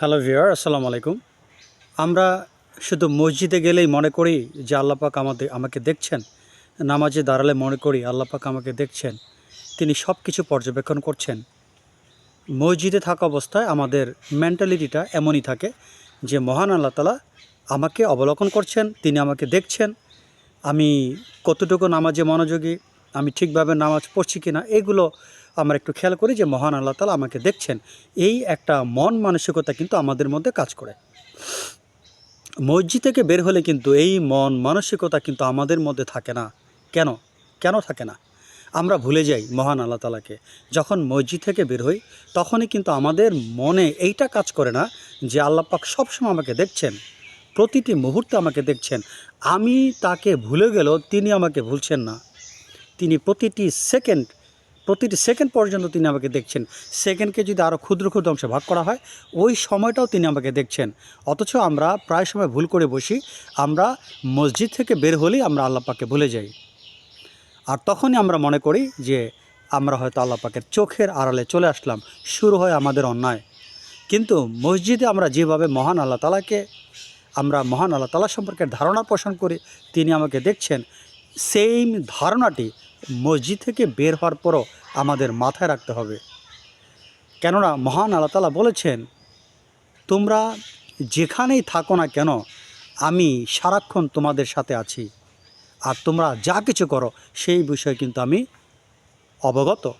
Hello viewer আসসালামু আলাইকুম। আমরা শুধু মসজিদে গেলেই মনে করি যে আল্লাপাক আমাদের আমাকে দেখছেন, নামাজে দাঁড়ালে মনে করি আল্লাপাক আমাকে দেখছেন, তিনি সব কিছু পর্যবেক্ষণ করছেন। মসজিদে থাকা অবস্থায় আমাদের মেন্টালিটিটা এমনই থাকে যে মহান আল্লাহ তালা আমাকে অবলোকন করছেন, তিনি আমাকে দেখছেন, আমি কতটুকু নামাজে মনোযোগী, আমি ঠিকভাবে নামাজ পড়ছি কি না এগুলো আমরা একটু খেয়াল করি যে মহান আল্লাহ তালা আমাকে দেখছেন। এই একটা মন মানসিকতা কিন্তু আমাদের মধ্যে কাজ করে। মসজিদ থেকে বের হলে কিন্তু এই মন মানসিকতা কিন্তু আমাদের মধ্যে থাকে না। কেন? কেন থাকে না? আমরা ভুলে যাই মহান আল্লাহ তালাকে যখন মসজিদ থেকে বের হই, তখনই কিন্তু আমাদের মনে এইটা কাজ করে না যে আল্লাহ পাক সবসময় আমাকে দেখছেন। প্রতিটি মুহূর্তে আমাকে দেখছেন। আমি তাকে ভুলে গেলেও তিনি আমাকে ভুলছেন না। তিনি প্রতিটি সেকেন্ড প্রতিটি সেকেন্ড পর্যন্ত তিনি আমাকে দেখছেন। সেকেন্ডকে যদি আরও ক্ষুদ্র ক্ষুদ্র অংশে ভাগ করা হয়, ওই সময়টাও তিনি আমাকে দেখছেন। অথচ আমরা প্রায় সময় ভুল করে বসি, আমরা মসজিদ থেকে বের হলেই আমরা আল্লাহ পাককে ভুলে যাই। আর তখনই আমরা মনে করি যে, আমরা হয়তো আল্লাহ পাকের চোখের আড়ালে চলে আসলাম, শুরু হয় আমাদের অন্যায়। কিন্তু মসজিদে আমরা যেভাবে মহান আল্লাহ তালাকে আমরা মহান আল্লাহ তালা সম্পর্কে ধারণা পোষণ করি, তিনি আমাকে দেখছেন সেম ধারণাটি মসজিদ থেকে বের হওয়ার পরও আমাদের মাথায় রাখতে হবে। কেননা মহান আল্লাহ তালা বলেছেন, তোমরা যেখানেই থাকো না কেন, আমি সারাক্ষণ তোমাদের সাথে আছি। আর তোমরা যা কিছু করো, সেই বিষয়ে কিন্তু আমি অবগত।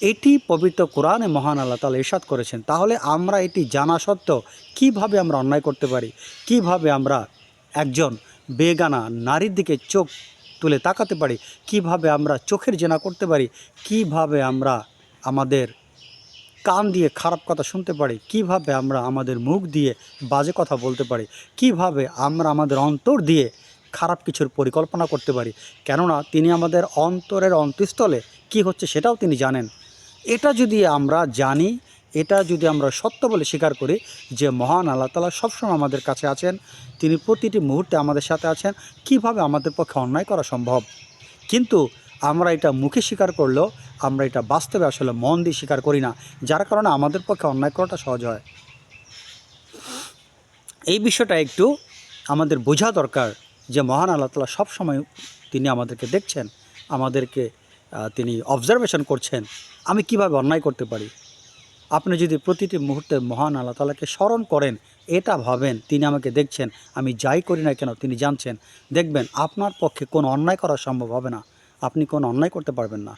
এটি পবিত্র কোরআনে মহান আল্লাহ তালা ইরশাদ করেছেন। তাহলে আমরা এটি জানা সত্ত্বেও কীভাবে আমরা অন্যায় করতে পারি? কীভাবে আমরা একজন বেগানা নারীর দিকে চোখ তুলে তাকাতে পারি? কীভাবে আমরা চোখের জেনা করতে পারি? কীভাবে আমরা আমাদের কান দিয়ে খারাপ কথা শুনতে পারি? কীভাবে আমরা আমাদের মুখ দিয়ে বাজে কথা বলতে পারি? কীভাবে আমরা আমাদের অন্তর দিয়ে খারাপ কিছুর পরিকল্পনা করতে পারি? কেননা তিনি আমাদের অন্তরের অন্তঃস্থলে কি হচ্ছে সেটাও তিনি জানেন। এটা যদি আমরা জানি এটা যদি আমরা সত্য বলে স্বীকার করি যে মহান আল্লাহ তালা সবসময় আমাদের কাছে আছেন, তিনি প্রতিটি মুহূর্তে আমাদের সাথে আছেন, কীভাবে আমাদের পক্ষে অন্যায় করা সম্ভব? কিন্তু আমরা এটা মুখে স্বীকার করলেও আমরা এটা বাস্তবে আসলে মন দিয়ে স্বীকার করি না, যার কারণে আমাদের পক্ষে অন্যায় করাটা সহজ হয়। এই বিষয়টা একটু আমাদের বোঝা দরকার যে মহান আল্লাহ তালা সবসময় তিনি আমাদেরকে দেখছেন, আমাদেরকে তিনি অবজারভেশন করছেন, আমি কীভাবে অন্যায় করতে পারি। আপনি যদি প্রতিটি মুহূর্তে মহান আল্লাহ তালাকে স্মরণ করেন, এটা ভাবেন, তিনি আমাকে দেখছেন, আমি যাই করি না কেন, তিনি জানছেন, দেখবেন আপনার পক্ষে কোনো অন্যায় করা সম্ভব হবে না। আপনি কোনো অন্যায় করতে পারবেন না।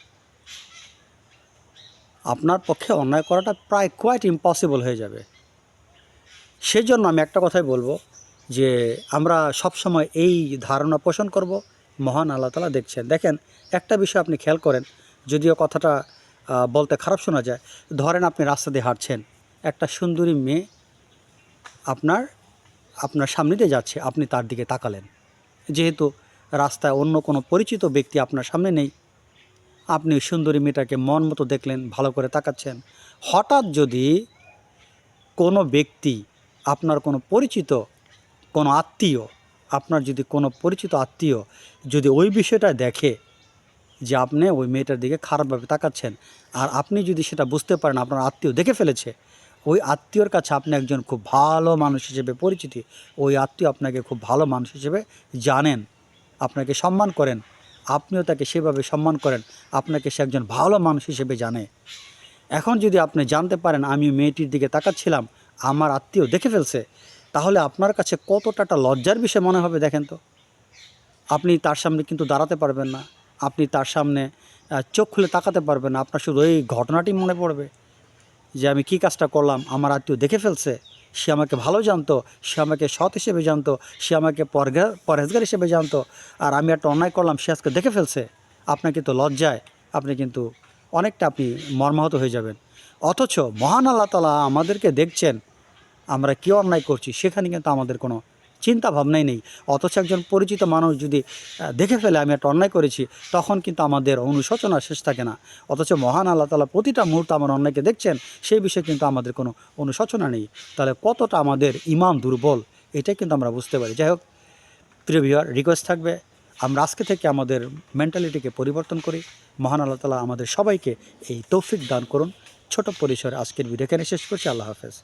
আপনার পক্ষে অন্যায় করাটা প্রায় কোয়াইট ইম্পসিবল হয়ে যাবে। সেজন্য আমি একটা কথাই বলব যে, আমরা সবসময় এই ধারণা পোষণ করব, মহান আল্লাহ তালা দেখছেন। দেখেন, একটা বিষয় আপনি খেয়াল করেন, যদিও কথাটা বলতে খারাপ শোনা যায়। ধরেন আপনি রাস্তা দিয়ে হাঁটছেন, একটা সুন্দরী মেয়ে আপনার আপনার সামনে দিয়ে যাচ্ছে, আপনি তার দিকে তাকালেন। যেহেতু রাস্তায় অন্য কোনো পরিচিত ব্যক্তি আপনার সামনে নেই, আপনি সুন্দরী মেয়েটাকে মন মতো দেখলেন, ভালো করে তাকাচ্ছেন। হঠাৎ যদি কোনো ব্যক্তি আপনার কোনো পরিচিত, কোনো আত্মীয়, আপনার যদি কোনো পরিচিত আত্মীয় যদি ওই বিষয়টা দেখে যে আপনি ওই মেয়েটার দিকে খারাপভাবে তাকাচ্ছেন। আর আপনি যদি সেটা বুঝতে পারেন, আপনার আত্মীয় দেখে ফেলেছে, ওই আত্মীয়র কাছে আপনি একজন খুব ভালো মানুষ হিসেবে পরিচিতি, ওই আত্মীয় আপনাকে খুব ভালো মানুষ হিসেবে জানেন, আপনাকে সম্মান করেন, আপনিও তাকে সেভাবে সম্মান করেন, আপনাকে সে একজন ভালো মানুষ হিসেবে জানে। এখন যদি আপনি জানতে পারেন আমি মেয়েটির দিকে তাকাচ্ছিলাম, আমার আত্মীয় দেখে ফেলছে, তাহলে আপনার কাছে কতটা লজ্জার বিষয় মনে হবে দেখেন তো? আপনি তার সামনে কিন্তু দাঁড়াতে পারবেন না। আপনি তার সামনে চোখ খুলে তাকাতে পারবেন আপনার শুধু এই ঘটনাটি মনে পড়বে যে আমি কী কাজটা করলাম, আমার আত্মীয় দেখে ফেলছে, সে আমাকে ভালো জানতো, সে আমাকে সৎ হিসেবে জানতো, সে আমাকে পরহেজগার হিসেবে জানতো, আর আমি একটা অন্যায় করলাম, সে আজকে দেখে ফেলছে। আপনাকে তো লজ্জায় আপনি কিন্তু অনেকটা আপনি মর্মাহত হয়ে যাবেন। অথচ মহান আল্লাহ তালা আমাদেরকে দেখছেন, আমরা কী অন্যায় করছি, সেখানে কিন্তু আমাদের কোনো চিন্তা ভাবনাই নেই। অথচ একজন পরিচিত মানুষ যদি দেখে ফেলে আমি একটা অন্যায় করেছি, তখন কিন্তু আমাদের অনুশোচনা শেষ থাকে না। অথচ মহান আল্লাহ তালা প্রতিটা মুহূর্তে আমার অন্যায়কে দেখছেন, সেই বিষয়ে কিন্তু আমাদের কোনো অনুশোচনা নেই। তাহলে কতটা আমাদের ইমান দুর্বল, এটাই কিন্তু আমরা বুঝতে পারি। যাই হোক, প্রিয় ভিউয়ার রিকোয়েস্ট থাকবে, আমরা আজকে থেকে আমাদের মেন্টালিটিকে পরিবর্তন করি। মহান আল্লাহ তালা আমাদের সবাইকে এই তৌফিক দান করুন। ছোট পরিসরে আজকের ভিডিও এখানে শেষ করছি। আল্লাহ হাফেজ।